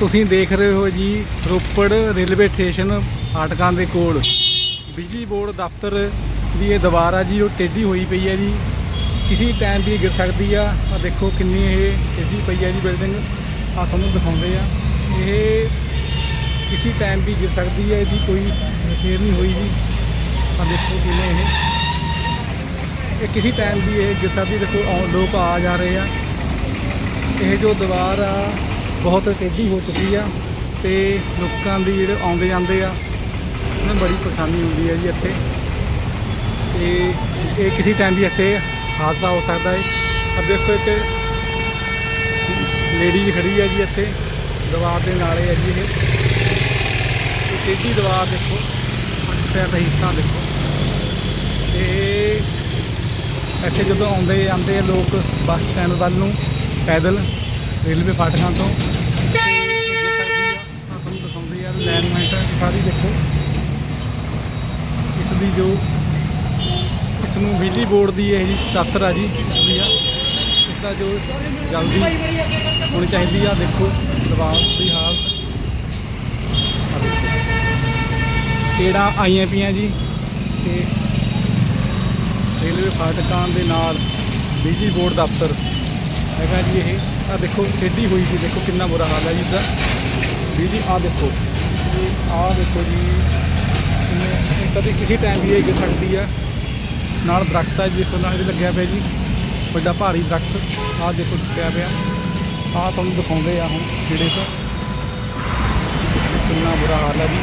ਤੁਸੀਂ ਦੇਖ ਰਹੇ ਹੋ ਜੀ ਰੋਪੜ ਰੇਲਵੇ ਸਟੇਸ਼ਨ ਫਾਟਕਾਂ ਦੇ ਕੋਲ। ਬਿਜਲੀ ਬੋਰਡ ਦਫ਼ਤਰ ਦੀ ਇਹ ਦੀਵਾਰ ਆ ਜੀ, ਉਹ ਟੇਢੀ ਹੋਈ ਪਈ ਹੈ ਜੀ। ਕਿਸੇ ਟਾਈਮ ਵੀ ਗਿਰ ਸਕਦੀ ਆ। ਆ ਦੇਖੋ ਕਿੰਨੀ ਇਹ ਟੇਢੀ ਪਈ ਹੈ ਜੀ ਬਿਲਡਿੰਗ। ਆ ਤੁਹਾਨੂੰ ਦਿਖਾਉਂਦੇ ਆ। ਇਹ ਕਿਸੇ ਟਾਈਮ ਵੀ ਗਿਰ ਸਕਦੀ ਹੈ ਇਹਦੀ ਕੋਈ ਰਿਪੇਅਰ ਨਹੀਂ ਹੋਈ ਜੀ। ਆ ਦੇਖੋ ਕਿਵੇਂ ਇਹ। ਇਹ ਕਿਸੇ ਟਾਈਮ ਵੀ ਇਹ ਗਿਰ ਸਕਦੀ ਦੇਖੋ ਆਉ- ਲੋਕ ਆ ਜਾ ਰਹੇ ਆ। ਇਹ ਜੋ ਦੀਵਾਰ ਆ ਬਹੁਤ ਟੇਢੀ ਹੋ ਚੁੱਕੀ ਆ ਤੇ ਲੋਕਾਂ ਦੀ ਜਿਹੜੇ ਆਉਂਦੇ ਜਾਂਦੇ ਆ, ਉਹਨਾਂ ਬੜੀ ਪਰੇਸ਼ਾਨੀ ਹੁੰਦੀ ਹੈ ਜੀ ਇੱਥੇ। ਤੇ ਇਹ ਕਿਸੇ ਟਾਈਮ ਵੀ ਇੱਥੇ ਹਾਦਸਾ ਹੋ ਸਕਦਾ ਹੈ ਆ ਦੇਖੋ ਇੱਕ ਲੇਡੀ ਖੜੀ ਹੈ ਜੀ ਇੱਥੇ, ਦੀਵਾਰ ਦੇ ਨਾਲੇ ਹੈ ਜੀ ਇਹ। ਇਹ ਟੇਢੀ ਦੀਵਾਰ ਦੇਖੋ ਪੈਰ ਦਾ ਹਿੱਸਾ ਦੇਖੋ। ਤੇ ਇੱਥੇ ਜਦੋਂ ਆਉਂਦੇ ਜਾਂਦੇ ਆ ਲੋਕ ਬੱਸ ਸਟੈਂਡ ਵੱਲ ਨੂੰ ਪੈਦਲ ਰੇਲਵੇ ਫਾਟਕਾਂ ਤੋਂ। ਤੇ ਅੱਗੇ ਆ ਆਹ ਤੁਹਾਨੂੰ ਦਿਖਾਉਂਦੇ ਆ ਲੈਂਡਮਾਈਟ ਸਾਰੀ ਦੇਖੋ। ਇਸ ਦੀ ਜੋ ਇਸ ਨੂੰ ਬਿਜਲੀ ਬੋਰਡ ਦੀ ਇਹ ਜੀ ਦਫ਼ਤਰ ਆ ਜੀ ਵੀ ਆ। ਇਸ ਦਾ ਜੋ ਜਲਦੀ ਹੋਣੀ ਚਾਹੀਦੀ ਆ, ਦੇਖੋ ਦਬਾਅ ਦੀ ਹਾਲਤ। ਕਿਹੜਾ ਆਈਆਂ ਪਈਆਂ ਜੀ? ਤੇ ਰੇਲਵੇ ਫਾਟਕਾਂ ਦੇ ਨਾਲ ਬਿਜਲੀ ਬੋਰਡ ਦਫ਼ਤਰ ਹੈਗਾ ਜੀ ਇਹ। ਆ ਦੇਖੋ ਟੇਢੀ ਹੋਈ ਸੀ, ਦੇਖੋ ਕਿੰਨਾ ਬੁਰਾ ਹਾਲ ਹੈ ਜੀ ਇਸਦਾ ਜੀ ਆ ਦੇਖੋ ਆ ਦੇਖੋ ਜੀ ਕਦੇ ਕਿਸੇ ਟਾਈਮ ਵੀ ਇਹ ਗਿਰ ਸਕਦੀ ਆ ਨਾਲ ਦਰਖਤ ਹੈ ਜਿਸ ਦੇਖੋ, ਨਾਲ ਇਹਦੇ ਲੱਗਿਆ ਪਿਆ ਜੀ, ਵੱਡਾ ਭਾਰੀ ਦਰਖਤ ਆ ਦੇਖੋ ਟੁੱਟਿਆ ਪਿਆ। ਆ ਤੁਹਾਨੂੰ ਦਿਖਾਉਂਦੇ ਆ ਹੁਣ ਜਿਹੜੇ ਤੋਂ। ਕਿੰਨਾ ਬੁਰਾ ਹਾਲ ਹੈ ਜੀ।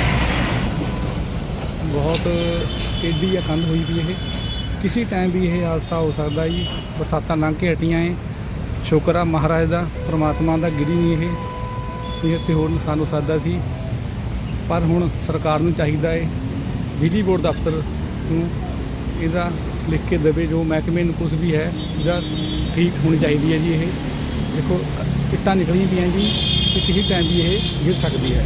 ਬਹੁਤ ਟੇਢੀ ਆ ਕੰਧ ਹੋਈ ਵੀ ਇਹ। ਕਿਸੇ ਟਾਈਮ ਵੀ ਇਹ ਹਾਦਸਾ ਹੋ ਸਕਦਾ ਜੀ, ਬਰਸਾਤਾਂ ਲੰਘ ਕੇ ਹਟੀਆਂ ਏ ਸ਼ੁਕਰ ਆ ਮਹਾਰਾਜ ਦਾ, ਪ੍ਰਮਾਤਮਾ ਦਾ ਗਿਰੀ ਨਹੀਂ ਇਹ। ਨਹੀਂ ਇੱਥੇ ਹੋਰ ਸਾਨੂੰ ਹੋ ਸੀ। ਪਰ ਹੁਣ ਸਰਕਾਰ ਨੂੰ ਚਾਹੀਦਾ ਏ, ਬਿਜਲੀ ਬੋਰਡ ਦਫ਼ਤਰ ਨੂੰ ਇਹਦਾ ਲਿਖ ਕੇ ਦੇਵੇ, ਜੋ ਮਹਿਕਮੇ ਨੂੰ ਕੁਝ ਵੀ ਹੈ ਇਹਦਾ ਠੀਕ ਹੋਣੀ ਚਾਹੀਦੀ ਹੈ ਜੀ ਇਹ। ਦੇਖੋ, ਇੱਟਾਂ ਨਿਕਲੀਆਂ ਪਈਆਂ ਜੀ ਕਿ ਕਿਸੇ ਟਾਈਮ ਵੀ ਇਹ ਗਿਰ ਸਕਦੀ ਹੈ।